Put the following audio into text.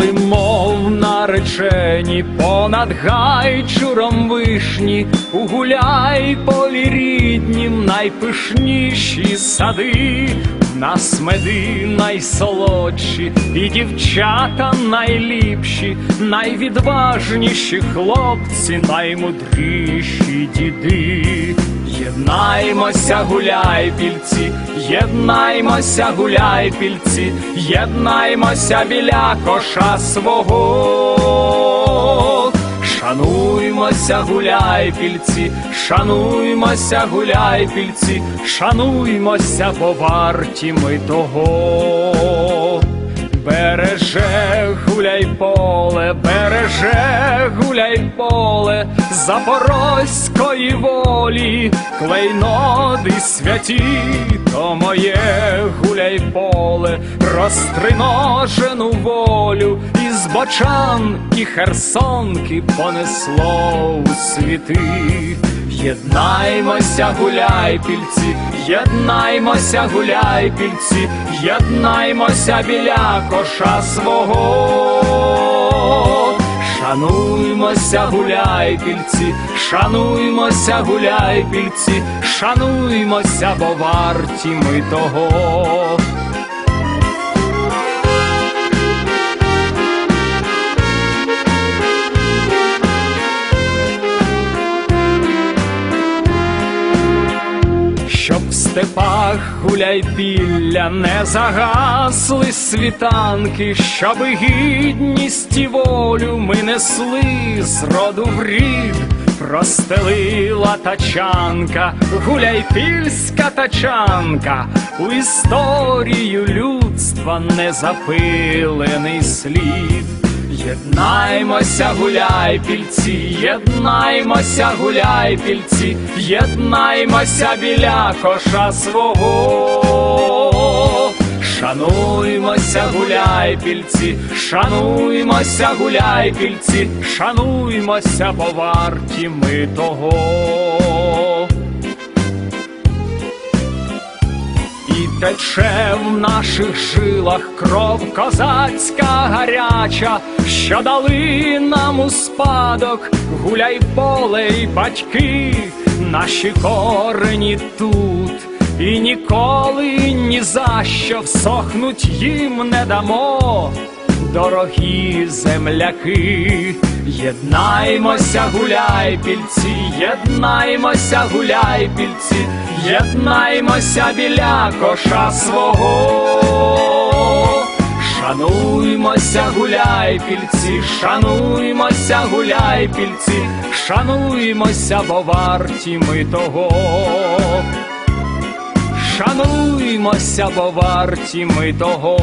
Стали, мов наречені, понад гайчуром вишні, у гуляй полі ріднім, найпишніші сади, В нас меди найсолодші, і дівчата найліпші, найвідважніші хлопці, наймудріші діди. Єднаймося, гуляй, пільці, єднаймося, гуляй, пільці, єднаймося біля коша свого. Шануймося, гуляй, пільці, шануймося, гуляй, пільці, шануймося, бо варті ми того. Береже гуляй поле, береже гуляй поле Запорозької волі, клейноди святі, то моє гуляй поле, розтриножену волю, із бочан і херсонки понесло у світи. Єднаймося, гуляй, пільці, єднаймося, гуляй, пільці, єднаймося біля коша свого. Шануймося, гуляй, пільці, шануймося, гуляй, пільці, шануймося, бо варті ми того. Степах гуляй пілля не загасли світанки, щоб гідність і волю ми несли з роду в рід, простелила тачанка, гуляйпільська тачанка, у історію людства незапилений слід. Єднаймося, гуляй, пільці, єднаймося, гуляй, пільці, єднаймося біля коша свого. Шануймося, гуляй, пільці, шануймося, гуляй, пільці, шануймося, бо варті ми того. Тече в наших жилах кров козацька гаряча, що дали нам у спадок, гуляй поле й батьки, наші корені тут, і ніколи ні за що всохнуть їм не дамо. Дорогі земляки, єднаймося, гуляй, пільці, єднаймося, гуляй, пільці, єднаймося біля коша свого. Шануймося, гуляй, пільці, шануймося, гуляй, пільці, шануймося, бо варті ми того. Шануймося, бо варті ми того.